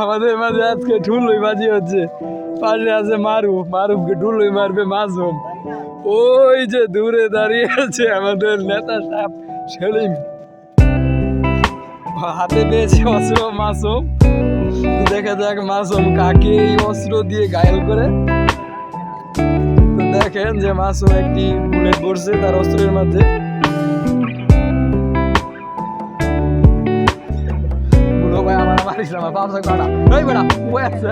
আমাদের মাঝে আজকে ঠুলই বাজি হচ্ছে। পাশে আছে মারুফ মারুফকে ঠুলই মারবে মাসুম। ওই যে দূরে দাঁড়িয়ে আছে আমাদের নেতা সাহেব সেলিম। হাতে পেয়েছে অস্ত্র মাসুম। দেখা যাক মাসুম কাকে এই অস্ত্র দিয়ে ঘায়ল করে। দেখেন যে মাসুম একটি বুলেট পড়ছে তার অস্ত্রের মধ্যে। আমার না আমার বাপসা কাটা এই বেটা ওই আছে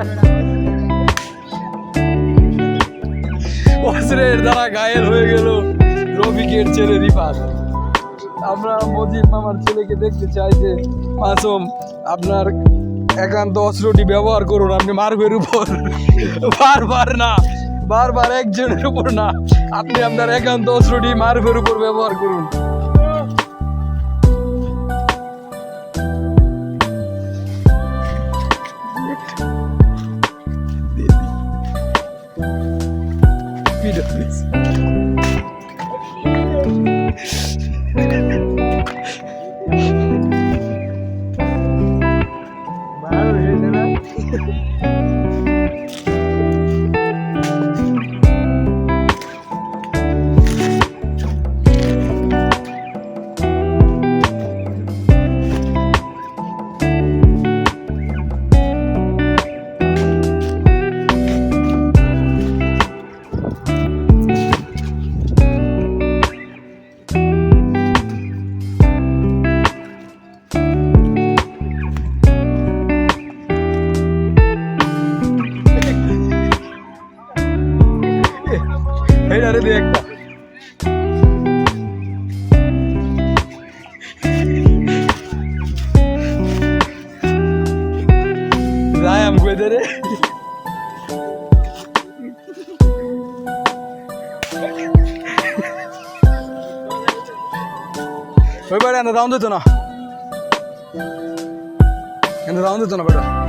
অস্ত্রের দ্বারা ঘায়েল হয়ে গেল। রফিকের ছেলে রিফাত আমরা মজিদ মামার ছেলেকে দেখতে চাই যে, মাসুম, আপনার একান্ত অস্ত্রটি ব্যবহার করুন, আপনি মার্বের উপর। বারবার না, বারবার একজনের উপর না। আপনি আপনার একান্ত অস্ত্রটি মার্বের উপর ব্যবহার করুন। videodayız. Bağır öyle. রে দিয়ে একটা রায়াম কই দে রে। ওই বেটা এনে রাউন্ড দিত না। এনে রাউন্ড দিত না বেটা।